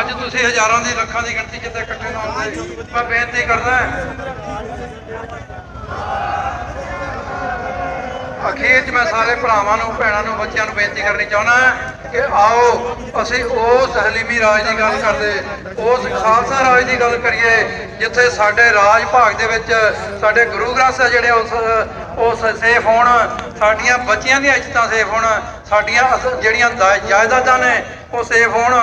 ਅੱਜ ਤੁਸੀਂ ਹਜ਼ਾਰਾਂ ਦੀ ਲੱਖਾਂ ਦੀ ਗਿਣਤੀ ਜਿੱਥੇ ਇਕੱਠੇ ਨਾ ਹੁੰਦੇ ਮੈਂ ਬੇਨਤੀ ਕਰਦਾ ਅਖੀਰ 'ਚ ਮੈਂ ਸਾਰੇ ਭਰਾਵਾਂ ਨੂੰ, ਭੈਣਾਂ ਨੂੰ, ਬੱਚਿਆਂ ਨੂੰ ਬੇਨਤੀ ਕਰਨੀ ਚਾਹੁੰਦਾ ਕਿ ਆਓ, ਅਸੀਂ ਉਸ ਹਲੀਮੀ ਰਾਜ ਦੀ ਗੱਲ ਕਰਦੇ, ਉਸ ਖਾਲਸਾ ਰਾਜ ਦੀ ਗੱਲ ਕਰੀਏ, ਜਿੱਥੇ ਸਾਡੇ ਰਾਜ ਭਾਗ ਦੇ ਵਿੱਚ ਸਾਡੇ ਗੁਰੂ ਗ੍ਰੰਥ ਸਾਹਿਬ ਜਿਹੜੇ ਉਸ ਉਸ ਸੇਫ ਹੋਣ, ਸਾਡੀਆਂ ਬੱਚਿਆਂ ਦੀਆਂ ਇੱਜ਼ਤਾਂ ਸੇਫ ਹੋਣ, ਸਾਡੀਆਂ ਜਿਹੜੀਆਂ ਜਾਇਦਾਦਾਂ ਨੇ, ਉਹ ਸੇਫ ਹੋਣ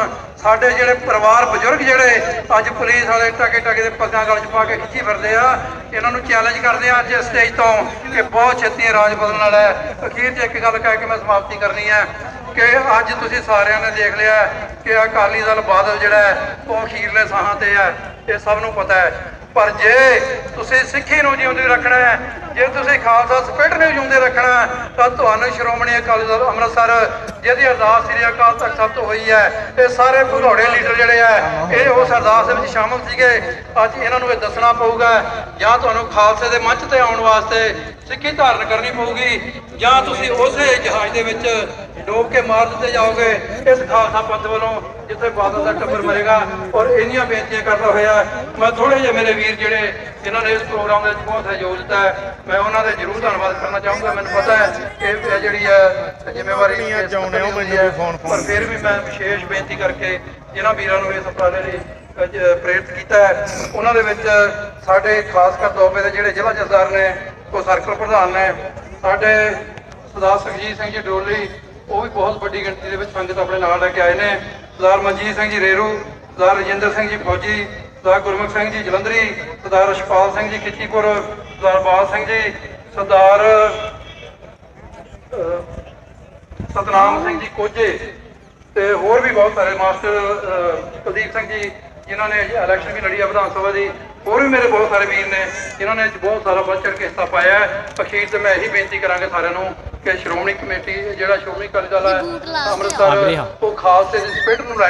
ਸਾਡੇ ਜਿਹੜੇ ਪਰਿਵਾਰ ਬਜ਼ੁਰਗ ਜਿਹੜੇ ਅੱਜ ਪੁਲਿਸ ਵਾਲੇ ਟਾਕੇ ਟਾਕੇ ਦੇ ਪੱਗਾਂ ਗਲ 'ਚ ਪਾ ਕੇ ਖਿੱਚੀ ਫਿਰਦੇ ਆ, ਇਹਨਾਂ ਨੂੰ ਚੈਲੰਜ ਕਰਦੇ ਆ ਅੱਜ ਇਸ ਸਟੇਜ ਤੋਂ ਕਿ ਬਹੁਤ ਛੇਤੀ ਰਾਜ ਬਦਲਣ ਵਾਲਾ ਹੈ। ਅਖੀਰ 'ਚ ਇੱਕ ਗੱਲ ਕਹਿ ਕੇ ਮੈਂ ਸਮਾਪਤੀ ਕਰਨੀ ਹੈ ਕਿ ਅੱਜ ਤੁਸੀਂ ਸਾਰਿਆਂ ਨੇ ਦੇਖ ਲਿਆ ਕਿ ਅਕਾਲੀ ਦਲ ਬਾਦਲ ਜਿਹੜਾ ਹੈ, ਉਹ ਅਖੀਰਲੇ ਸਾਹਾਂ ਤੇ ਹੈ। ਇਹ ਸਭ ਨੂੰ ਪਤਾ ਹੈ। ਪਰ ਜੇ ਤੁਸੀਂ ਸਿੱਖੀ ਨੂੰ ਜਿਉਂਦੇ ਰੱਖਣਾ ਹੈ, ਜੇ ਤੁਸੀਂ ਖਾਲਸਾ ਸਪਿਰਟ ਨੂੰ ਜਿਉਂਦੇ ਰੱਖਣਾ ਤਾਂ ਤੁਹਾਨੂੰ ਸ਼੍ਰੋਮਣੀ ਅਕਾਲੀ ਦਲ ਅੰਮ੍ਰਿਤਸਰ, ਜਿਹਦੀ ਅਰਦਾਸ ਸ੍ਰੀ ਅਕਾਲ ਤਖਤ ਸਾਹਿਬ ਤੋਂ ਹੋਈ ਹੈ, ਇਹ ਸਾਰੇ ਭਗੌੜੇ ਲੀਡਰ ਜਿਹੜੇ ਆ ਇਹ ਉਸ ਅਰਦਾਸ ਵਿੱਚ ਸ਼ਾਮਲ ਸੀਗੇ। ਅੱਜ ਇਹਨਾਂ ਨੂੰ ਇਹ ਦੱਸਣਾ ਪਊਗਾ, ਜਾਂ ਤੁਹਾਨੂੰ ਖਾਲਸੇ ਦੇ ਮੰਚ ਤੇ ਆਉਣ ਵਾਸਤੇ ਸਿੱਖੀ ਧਾਰਨ ਕਰਨੀ ਪਊਗੀ, ਜਾਂ ਤੁਸੀਂ ਉਸੇ ਜਹਾਜ਼ ਦੇ ਵਿੱਚ ਡੋਬ ਕੇ ਮਾਰ ਦਿੱਤੇ ਜਾਓਗੇ। ਇਸ ਖਾਲਸਾ ਪੰਥ ਵੱਲੋਂ ਜਿੱਥੇ ਬਾਦਲ ਦਾ ਟੱਬਰ ਮਰੇਗਾ ਔਰ ਇੰਨੀਆਂ ਬੇਨਤੀਆਂ ਕਰਦਾ ਹੋਇਆ ਮੈਂ ਥੋੜੇ ਜਿਹੇ ਮੇਰੇ ਵੀਰ ਜਿਹੜੇ ਜਿਨ੍ਹਾਂ ਨੇ ਇਸ ਪ੍ਰੋਗਰਾਮ ਦੇ ਵਿੱਚ ਬਹੁਤ ਸਹਿਯੋਗ ਦਿੱਤਾ ਹੈ ਮੈਂ ਉਹਨਾਂ ਦੇ ਜ਼ਰੂਰ ਧੰਨਵਾਦ ਕਰਨਾ ਚਾਹੂੰਗਾ। ਮੈਨੂੰ ਪਤਾ ਹੈ ਕਿ ਇਹ ਜਿਹੜੀ ਹੈ ਜ਼ਿੰਮੇਵਾਰੀ ਆਉਣੇ ਹੋ, ਮੈਨੂੰ ਵੀ ਫੋਨ- ਪਰ ਫਿਰ ਵੀ ਮੈਂ ਵਿਸ਼ੇਸ਼ ਬੇਨਤੀ ਕਰਕੇ ਜਿਨ੍ਹਾਂ ਵੀਰਾਂ ਨੂੰ ਇਸ ਉਪਰਾਲੇ ਲਈ ਪ੍ਰੇਰਿਤ ਕੀਤਾ ਹੈ ਉਹਨਾਂ ਦੇ ਵਿੱਚ ਸਾਡੇ ਖਾਸ ਕਰ ਦੋਬੇ ਦੇ ਜਿਹੜੇ ਜ਼ਿਲ੍ਹਾ ਜਥੇਦਾਰ ਨੇ ਉਹ ਸਰਕਲ ਪ੍ਰਧਾਨ ਨੇ ਸਾਡੇ ਸਰਦਾਰ ਸੁਖਜੀਤ ਸਿੰਘ ਜੀ ਡੋਲੀ ਉਹ ਵੀ ਬਹੁਤ ਵੱਡੀ ਗਿਣਤੀ ਦੇ ਵਿੱਚ ਸੰਗਤ ਆਪਣੇ ਨਾਲ ਲੈ ਕੇ ਆਏ ਨੇ। ਸਰਦਾਰ ਮਨਜੀਤ ਸਿੰਘ ਜੀ ਰੇਰੂ, ਸਰਦਾਰ ਰਜਿੰਦਰ ਸਿੰਘ ਜੀ ਫੌਜੀ, ਸਰਦਾਰ ਗੁਰਮੁਖ ਸਿੰਘ ਜੀ ਜਲੰਧਰੀ, ਸਰਦਾਰ ਰਸ਼ਪਾਲ ਸਿੰਘ ਜੀ ਖਿੱਚੀਪੁਰ, ਸਰਦਾਰ ਬਾਲ ਸਿੰਘ ਜੀ, ਸਰਦਾਰ ਸਤਨਾਮ ਸਿੰਘ ਜੀ ਕੋਝੇ ਤੇ ਹੋਰ ਵੀ ਬਹੁਤ ਸਾਰੇ ਮਾਸਟਰ ਕੁਲਦੀਪ ਸਿੰਘ ਜੀ, ਜਿਨ੍ਹਾਂ ਨੇ ਇਲੈਕਸ਼ਨ ਵੀ ਲੜੀ ਆ ਵਿਧਾਨ ਸਭਾ ਦੀ, ਹੋਰ ਵੀ ਮੇਰੇ ਬਹੁਤ ਸਾਰੇ ਵੀਰ ਨੇ, ਜਿਨ੍ਹਾਂ ਨੇ ਬਹੁਤ ਸਾਰਾ ਵੱਧ ਚੜ੍ਹ ਕੇ ਹਿੱਸਾ ਪਾਇਆ। ਹੈ ਅਖੀਰ ਤੇ ਮੈਂ ਇਹੀ ਬੇਨਤੀ ਕਰਾਂਗਾ ਸਾਰਿਆਂ ਨੂੰ ਕਿ ਸ਼੍ਰੋਮਣੀ ਕਮੇਟੀ ਜਿਹੜਾ ਸ਼੍ਰੋਮਣੀ ਅਕਾਲੀ ਦਲ ਹੈ ਅੰਮ੍ਰਿਤਸਰ ਉਹ ਖਾਲਸੇ ਦੀ ਸਪਿਰਟ ਨੂੰ ਲੈ